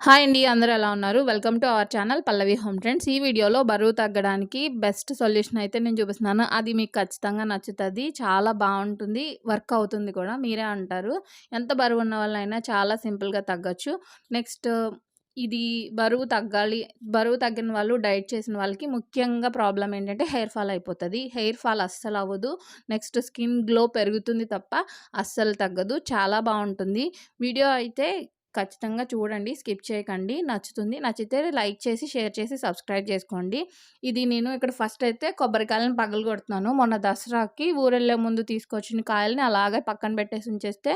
Hi అండి అందరూ ఎలా ఉన్నారు? Welcome to our channel Pallavi home trends ఈ వీడియోలో బరువు తగ్గడానికి బెస్ట్ సొల్యూషన్ అయితే నేను చూపిస్తున్నాను. అది మీకు ఖచ్చితంగా నచ్చుతుంది చాలా బాగుంటుంది వర్క్ అవుతుంది కూడా మీరే అంటారు. ఎంత బరువు ఉన్న వాళ్ళైనా చాలా సింపుల్గా తగ్గొచ్చు. నెక్స్ట్ ఇది బరువు తగ్గాలి బరువు తగ్గిన వాళ్ళు డైట్ చేసిన వాళ్ళకి ముఖ్యంగా ప్రాబ్లం ఏంటంటే హెయిర్ ఫాల్ అయిపోతుంది. హెయిర్ ఫాల్ అస్సలు అవ్వదు. నెక్స్ట్ స్కిన్ గ్లో పెరుగుతుంది తప్ప అస్సలు తగ్గదు. చాలా బాగుంటుంది. వీడియో అయితే ఖచ్చితంగా చూడండి స్కిప్ చేయకండి. నచ్చుతుంది నచ్చితే లైక్ చేసి షేర్ చేసి సబ్స్క్రైబ్ చేసుకోండి. ఇది నేను ఇక్కడ ఫస్ట్ అయితే కొబ్బరికాయలను పగలు కొడుతున్నాను మొన్న దసరాకి ఊరెళ్ళే ముందు తీసుకొచ్చిన కాయలని అలాగే పక్కన పెట్టేసి ఉంచేస్తే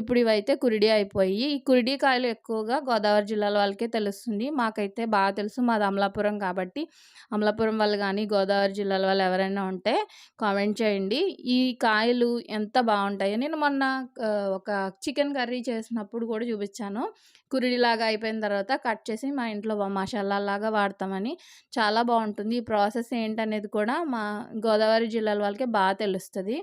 ఇప్పుడు ఇవైతే కురిడి అయిపోయి ఈ కురిడి కాయలు ఎక్కువగా గోదావరి జిల్లాల వాళ్ళకే తెలుస్తుంది. మాకైతే బాగా తెలుసు. మాది అమలాపురం కాబట్టి అమలాపురం వాళ్ళు కానీ గోదావరి జిల్లాల వాళ్ళు ఎవరైనా ఉంటే కామెంట్ చేయండి. ఈ కాయలు ఎంత బాగుంటాయో. నేను మొన్న ఒక చికెన్ కర్రీ చేసినప్పుడు కూడా చూపించాను. కురిడిలాగా అయిపోయిన తర్వాత కట్ చేసి మా ఇంట్లో మసాలాలాగా వాడతామని చాలా బాగుంటుంది. ఈ ప్రాసెస్ ఏంటనేది కూడా మా గోదావరి జిల్లాల వాళ్ళకి బాగా తెలుస్తుంది.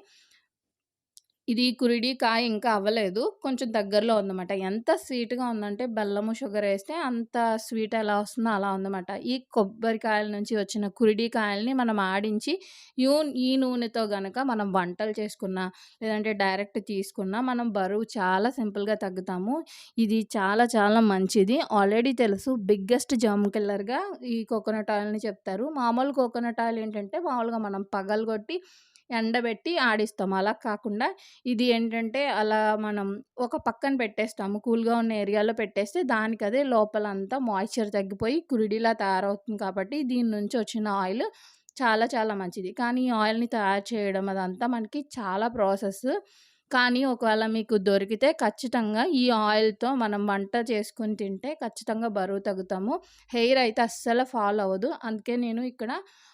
ఇది కురిడి కాయ ఇంకా అవ్వలేదు. కొంచెం దగ్గరలో ఉందన్నమాట. ఎంత స్వీట్గా ఉందంటే బెల్లము షుగర్ వేస్తే అంత స్వీట్ ఎలా వస్తుందో అలా ఉందన్నమాట. ఈ కొబ్బరికాయల నుంచి వచ్చిన కురిడి కాయల్ని మనం ఆడించి యూ ఈ నూనెతో గనక మనం వంటలు చేసుకున్నా లేదంటే డైరెక్ట్ తీసుకున్నా మనం బరువు చాలా సింపుల్గా తగ్గుతాము. ఇది చాలా చాలా మంచిది. ఆల్రెడీ తెలుసు బిగ్గెస్ట్ జమ్ కిల్లర్గా ఈ కోకోనట్ ఆయిల్ని చెప్తారు. మామూలు కోకోనట్ ఆయిల్ ఏంటంటే మామూలుగా మనం పగలగొట్టి ఎండబెట్టి ఆడిస్తాము అలా కాకుండా ఇది ఏంటంటే అలా మనం ఒక పక్కన పెట్టేస్తాము. కూల్గా ఉన్న ఏరియాలో పెట్టేస్తే దానికి అదే లోపలంతా మాయిశ్చర్ తగ్గిపోయి కురిడిలా తయారవుతుంది కాబట్టి దీని నుంచి వచ్చిన ఆయిల్ చాలా చాలా మంచిది. కానీ ఈ ఆయిల్ని తయారు చేయడం అదంతా మనకి చాలా ప్రాసెస్ కానీ ఒకవేళ మీకు దొరికితే ఖచ్చితంగా ఈ ఆయిల్తో మనం వంట చేసుకొని తింటే ఖచ్చితంగా బరువు తగ్గుతాము. హెయిర్ అయితే అస్సలు ఫాల్ అవ్వదు. అందుకే నేను ఇక్కడ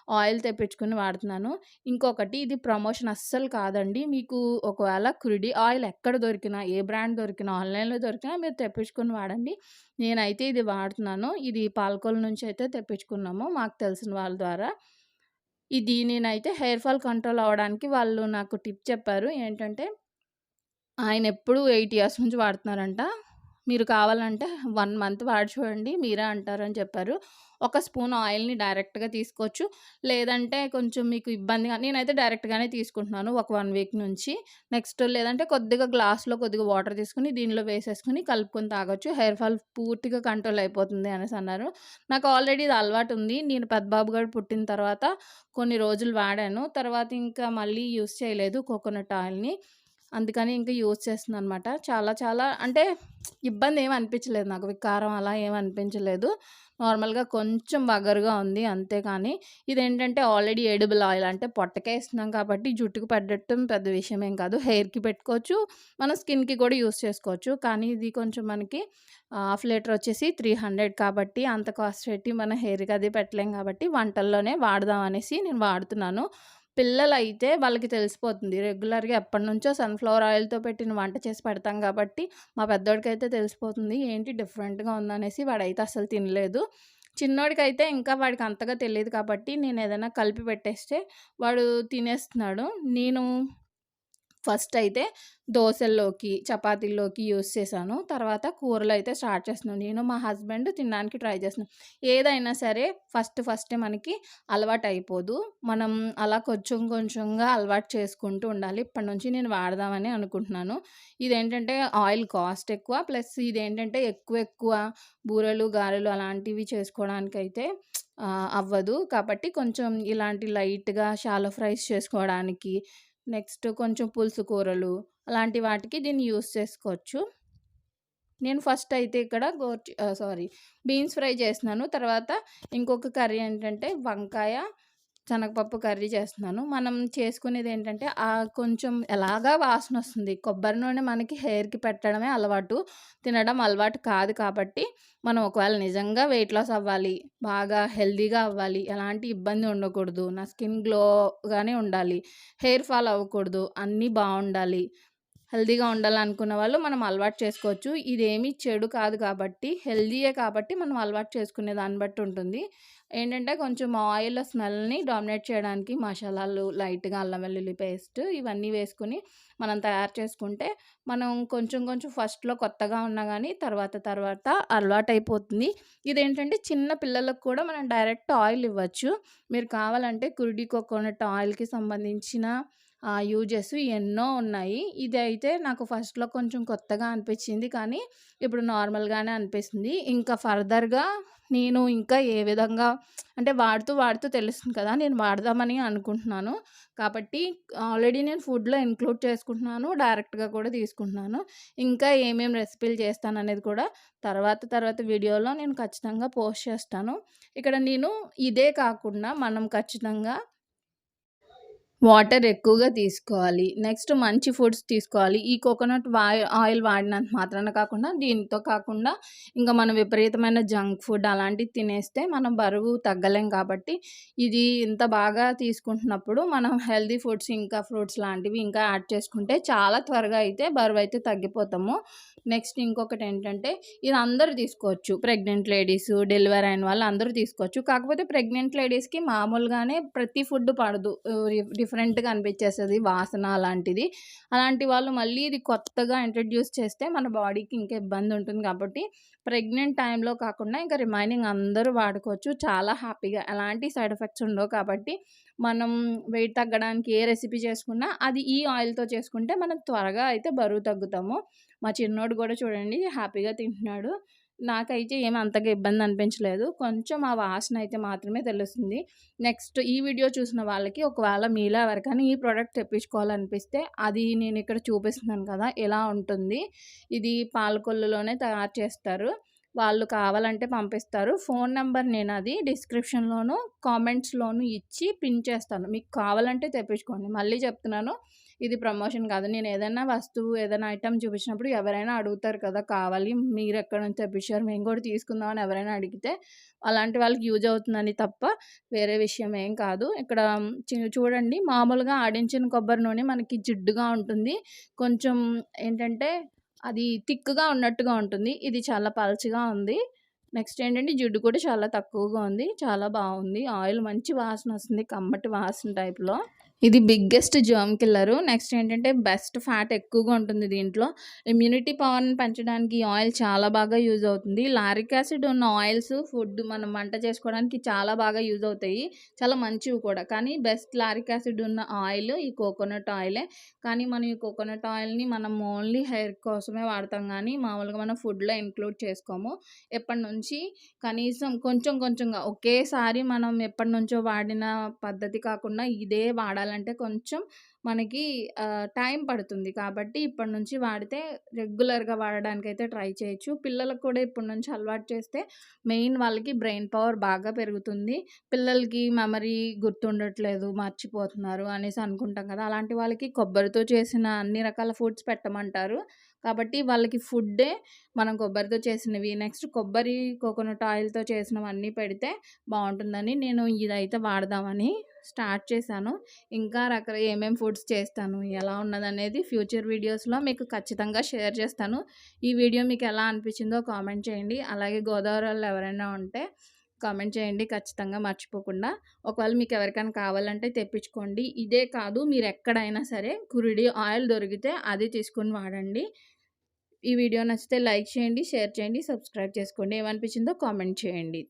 ఆయిల్ తెప్పించుకుని వాడుతున్నాను. ఇంకొకటి ఇది ప్రమోషన్ అస్సలు కాదండి. మీకు ఒకవేళ కురిడి ఆయిల్ ఎక్కడ దొరికినా ఏ బ్రాండ్ దొరికినా ఆన్లైన్లో దొరికినా మీరు తెప్పించుకుని వాడండి. నేనైతే ఇది వాడుతున్నాను. ఇది పాలకోల నుంచి అయితే తెప్పించుకున్నాము మాకు తెలిసిన వాళ్ళ ద్వారా. ఇది నేనైతే హెయిర్ ఫాల్ కంట్రోల్ అవ్వడానికి వాళ్ళు నాకు టిప్ చెప్పారు. ఏంటంటే ఆయన ఎప్పుడు ఎయిట్ ఇయర్స్ నుంచి వాడుతున్నారంట. మీరు కావాలంటే వన్ మంత్ వాడి చూడండి మీరే అంటారని చెప్పారు. ఒక స్పూన్ ఆయిల్ని డైరెక్ట్గా తీసుకోవచ్చు. లేదంటే కొంచెం మీకు ఇబ్బందిగా నేనైతే డైరెక్ట్గానే తీసుకుంటున్నాను ఒక వన్ వీక్ నుంచి. నెక్స్ట్ లేదంటే కొద్దిగా గ్లాస్లో కొద్దిగా వాటర్ తీసుకుని దీనిలో వేసేసుకుని కలుపుకొని తాగొచ్చు. హెయిర్ ఫాల్ పూర్తిగా కంట్రోల్ అయిపోతుంది అనేసి అన్నారు. నాకు ఆల్రెడీ ఇది అలవాటు ఉంది. నేను పెద్దబాబు గారు పుట్టిన తర్వాత కొన్ని రోజులు వాడాను. తర్వాత ఇంకా మళ్ళీ యూస్ చేయలేదు కోకోనట్ ఆయిల్ని. అందుకని ఇంకా యూజ్ చేస్తుంది అనమాట చాలా చాలా అంటే ఇబ్బంది ఏమి అనిపించలేదు నాకు. వికారం అలా ఏమి అనిపించలేదు. నార్మల్గా కొంచెం బగరుగా ఉంది అంతే కానీ ఇదేంటంటే ఆల్రెడీ ఎడిబుల్ ఆయిల్ అంటే పొట్టకే ఇస్తున్నాం కాబట్టి జుట్టుకు పెట్టడం పెద్ద విషయం ఏం కాదు. హెయిర్కి పెట్టుకోవచ్చు. మన స్కిన్కి కూడా యూస్ చేసుకోవచ్చు. కానీ ఇది కొంచెం మనకి హాఫ్ లీటర్ వచ్చేసి త్రీ హండ్రెడ్ కాబట్టి అంత కాస్ట్ పెట్టి మన హెయిర్కి అది పెట్టలేం కాబట్టి వంటల్లోనే వాడదాం అనేసి నేను వాడుతున్నాను. పిల్లలైతే వాళ్ళకి తెలిసిపోతుంది. రెగ్యులర్గా ఎప్పటి నుంచో సన్ఫ్లవర్ ఆయిల్తో పెట్టిన వంట చేసి పెడతాం కాబట్టి మా పెద్దోడికైతే తెలిసిపోతుంది. ఏంటి డిఫరెంట్గా ఉందనేసి వాడైతే అసలు తినలేదు. చిన్నోడికైతే ఇంకా వాడికి అంతగా తెలియదు కాబట్టి నేను ఏదైనా కలిపి పెట్టేస్తే వాడు తినేస్తున్నాడు. నేను ఫస్ట్ అయితే దోశల్లోకి చపాతీల్లోకి యూస్ చేశాను. తర్వాత కూరలు అయితే స్టార్ట్ చేస్తున్నాను. నేను మా హస్బెండ్ తినడానికి ట్రై చేస్తున్నాను ఏదైనా సరే ఫస్ట్ ఫస్ట్ మనకి అలవాటు అయిపోదు మనం అలా కొంచెం కొంచెంగా అలవాటు చేసుకుంటూ ఉండాలి. ఇప్పటి నుంచి నేను వాడదామని అనుకుంటున్నాను. ఇదేంటంటే ఆయిల్ కాస్ట్ ఎక్కువ. ప్లస్ ఇదేంటంటే ఎక్కువ ఎక్కువ బూరెలు గారెలు అలాంటివి చేసుకోవడానికి అయితే అవ్వదు. కాబట్టి కొంచెం ఇలాంటి లైట్గా షాలో ఫ్రైస్ చేసుకోవడానికి నెక్స్ట్ కొంచెం పులుసు కూరలు అలాంటి వాటికి దీన్ని యూస్ చేసుకోవచ్చు. నేను ఫస్ట్ అయితే ఇక్కడ గోర్చి సారీ బీన్స్ ఫ్రై చేసినాను తర్వాత ఇంకొక కర్రీ ఏంటంటే వంకాయ శనగపప్పు కర్రీ చేస్తున్నాను. మనం చేసుకునేది ఏంటంటే ఆ కొంచెం ఎలాగా వాసన వస్తుంది. కొబ్బరి నూనె మనకి హెయిర్కి పెట్టడమే అలవాటు. తినడం అలవాటు కాదు కాబట్టి మనం ఒకవేళ నిజంగా వెయిట్ లాస్ అవ్వాలి బాగా హెల్దీగా అవ్వాలి ఎలాంటి ఇబ్బంది ఉండకూడదు నా స్కిన్ గ్లోగానే ఉండాలి హెయిర్ ఫాల్ అవ్వకూడదు అన్నీ బాగుండాలి హెల్దీగా ఉండాలనుకున్న వాళ్ళు మనం అలవాటు చేసుకోవచ్చు. ఇదేమీ చెడు కాదు కాబట్టి హెల్దీయే కాబట్టి మనం అలవాటు చేసుకునే దాన్ని బట్టి ఉంటుంది. ఏంటంటే కొంచెం ఆయిల్ స్మెల్ని డామినేట్ చేయడానికి మసాలాలు లైట్గా అల్లం వెల్లుల్లి పేస్ట్ ఇవన్నీ వేసుకుని మనం తయారు చేసుకుంటే మనం కొంచెం కొంచెం ఫస్ట్లో కొత్తగా ఉన్నా కానీ తర్వాత తర్వాత అలవాటు అయిపోతుంది ఇదేంటంటే చిన్న పిల్లలకు కూడా మనం డైరెక్ట్ ఆయిల్ ఇవ్వచ్చు. మీరు కావాలంటే కురిడి కోకోనట్ ఆయిల్కి సంబంధించిన యూజెస్ ఎన్నో ఉన్నాయి. ఇది అయితే నాకు ఫస్ట్లో కొంచెం కొత్తగా అనిపించింది. కానీ ఇప్పుడు నార్మల్గానే అనిపిస్తుంది. ఇంకా ఫర్దర్గా నేను ఇంకా ఏ విధంగా అంటే వాడుతూ వాడుతూ తెలుస్తుంది కదా నేను వాడదామని అనుకుంటున్నాను. కాబట్టి ఆల్రెడీ నేను ఫుడ్లో ఇంక్లూడ్ చేసుకుంటున్నాను. డైరెక్ట్గా కూడా తీసుకుంటున్నాను. ఇంకా ఏమేమి రెసిపీలు చేస్తాను అనేది కూడా తర్వాత తర్వాత వీడియోలో నేను ఖచ్చితంగా పోస్ట్ చేస్తాను. ఇక్కడ నేను ఇదే కాకుండా మనం ఖచ్చితంగా వాటర్ ఎక్కువగా తీసుకోవాలి. నెక్స్ట్ మంచి ఫుడ్స్ తీసుకోవాలి. ఈ కోకోనట్ ఆయిల్ వాడినంత మాత్రాన కాకుండా దీంతో కాకుండా ఇంకా మనం విపరీతమైన జంక్ ఫుడ్ అలాంటివి తినేస్తే మనం బరువు తగ్గలేం కాబట్టి ఇది ఇంత బాగా తీసుకుంటున్నప్పుడు మనం హెల్దీ ఫుడ్స్ ఇంకా ఫ్రూట్స్ లాంటివి ఇంకా యాడ్ చేసుకుంటే చాలా త్వరగా అయితే బరువు అయితే తగ్గిపోతాము. నెక్స్ట్ ఇంకొకటి ఏంటంటే ఇది అందరూ తీసుకోవచ్చు. ప్రెగ్నెంట్ లేడీస్ డెలివరీ అయిన వాళ్ళు అందరూ తీసుకోవచ్చు. కాకపోతే ప్రెగ్నెంట్ లేడీస్కి మామూలుగానే ప్రతి ఫుడ్ పడదు. డిఫరెంట్గా అనిపించేస్తుంది వాసన అలాంటిది. అలాంటి వాళ్ళు మళ్ళీ ఇది కొత్తగా ఇంట్రడ్యూస్ చేస్తే మన బాడీకి ఇంకా ఇబ్బంది ఉంటుంది కాబట్టి ప్రెగ్నెంట్ టైంలో కాకుండా ఇంకా రిమైనింగ్ అందరూ వాడుకోవచ్చు. చాలా హ్యాపీగా ఎలాంటి సైడ్ ఎఫెక్ట్స్ ఉండవు కాబట్టి మనం వెయిట్ తగ్గడానికి ఏ రెసిపీ చేసుకున్నా అది ఈ ఆయిల్తో చేసుకుంటే మనం త్వరగా అయితే బరువు తగ్గుతాము. మా చిన్నోడు కూడా చూడండి హ్యాపీగా తింటున్నాడు. నాకైతే ఏమి అంతగా ఇబ్బంది అనిపించలేదు. కొంచెం ఆ వాసన అయితే మాత్రమే తెలుస్తుంది. నెక్స్ట్ ఈ వీడియో చూసిన వాళ్ళకి ఒకవేళ మీలో ఎవరికైనా ఈ ప్రోడక్ట్ తెప్పించుకోవాలనిపిస్తే అది నేను ఇక్కడ చూపిస్తున్నాను కదా ఎలా ఉంటుంది? ఇది పాలకొల్లులోనే తయారు చేస్తారు. వాళ్ళు కావాలంటే పంపిస్తారు. ఫోన్ నెంబర్ నేను అది డిస్క్రిప్షన్లోను కామెంట్స్లోను ఇచ్చి పిన్ చేస్తాను. మీకు కావాలంటే తెప్పించుకోండి. మళ్ళీ చెప్తున్నాను. ఇది ప్రమోషన్ కాదు. నేను ఏదైనా వస్తువు ఏదైనా ఐటమ్ చూపించినప్పుడు ఎవరైనా అడుగుతారు కదా కావాలి మీరు ఎక్కడ నుంచి తెప్పించారు మేము కూడా తీసుకుందామని ఎవరైనా అడిగితే అలాంటి వాళ్ళకి యూజ్ అవుతుందని తప్ప వేరే విషయం ఏం కాదు. ఇక్కడ చూడండి మామూలుగా ఆడించిన కొబ్బరి నూనె మనకి జిడ్డుగా ఉంటుంది. కొంచెం ఏంటంటే అది థిక్గా ఉన్నట్టుగా ఉంటుంది. ఇది చాలా పలచగా ఉంది. నెక్స్ట్ ఏంటంటే జిడ్డు కూడా చాలా తక్కువగా ఉంది. చాలా బాగుంది. ఆయిల్ మంచి వాసన వస్తుంది. కమ్మటి వాసన టైప్లో. ఇది బిగ్గెస్ట్ జర్మ్ కిల్లరు నెక్స్ట్ ఏంటంటే బెస్ట్ ఫ్యాట్ ఎక్కువగా ఉంటుంది దీంట్లో. ఇమ్యూనిటీ పవర్ని పెంచడానికి ఆయిల్ చాలా బాగా యూజ్ అవుతుంది. లారిక్ యాసిడ్ ఉన్న ఆయిల్స్ ఫుడ్ మనం వంట చేసుకోవడానికి చాలా బాగా యూజ్ అవుతాయి. చాలా మంచివి కూడా. కానీ బెస్ట్ లారిక్ యాసిడ్ ఉన్న ఆయిల్ ఈ కోకోనట్ ఆయిలే కానీ మనం ఈ కోకోనట్ ఆయిల్ని మనం ఓన్లీ హెయిర్ కోసమే వాడతాం కానీ మామూలుగా మనం ఫుడ్లో ఇంక్లూడ్ చేసుకోము. ఎప్పటి నుంచి? కనీసం కొంచెం కొంచెంగా ఒకేసారి మనం ఎప్పటి నుంచో వాడిన పద్ధతి కాకుండా ఇదే వాడాలి రావాలంటే కొంచెం మనకి టైం పడుతుంది. కాబట్టి ఇప్పటి నుంచి వాడితే రెగ్యులర్గా వాడడానికి అయితే ట్రై చేయొచ్చు. పిల్లలకు కూడా ఇప్పటి నుంచి అలవాటు చేస్తే మెయిన్ వాళ్ళకి బ్రెయిన్ పవర్ బాగా పెరుగుతుంది. పిల్లలకి మెమరీ గుర్తుండట్లేదు మర్చిపోతున్నారు అనేసి అనుకుంటాం కదా! అలాంటి వాళ్ళకి కొబ్బరితో చేసిన అన్ని రకాల ఫుడ్స్ పెట్టమంటారు. కాబట్టి వాళ్ళకి ఫుడ్డే మనం కొబ్బరితో చేసినవి. నెక్స్ట్ కొబ్బరి కోకోనట్ ఆయిల్తో చేసినవన్నీ పెడితే బాగుంటుందని నేను ఇదైతే వాడదామని స్టార్ట్ చేశాను. ఇంకా రకర ఏమేమి ఫుడ్స్ చేస్తాను ఎలా ఉన్నదనేది ఫ్యూచర్ వీడియోస్లో మీకు ఖచ్చితంగా షేర్ చేస్తాను. ఈ వీడియో మీకు ఎలా అనిపించిందో కామెంట్ చేయండి. అలాగే గోదావరి వాళ్ళు ఎవరైనా ఉంటే కామెంట్ చేయండి. ఖచ్చితంగా మర్చిపోకుండా. ఒకవేళ మీకు ఎవరికైనా కావాలంటే తెప్పించుకోండి. ఇదే కాదు మీరు ఎక్కడైనా సరే కురిడి ఆయిల్ దొరికితే అది తీసుకుని వాడండి. ఈ వీడియో నచ్చితే లైక్ చేయండి షేర్ చేయండి సబ్స్క్రైబ్ చేసుకోండి. ఏమనిపించిందో కామెంట్ చేయండి.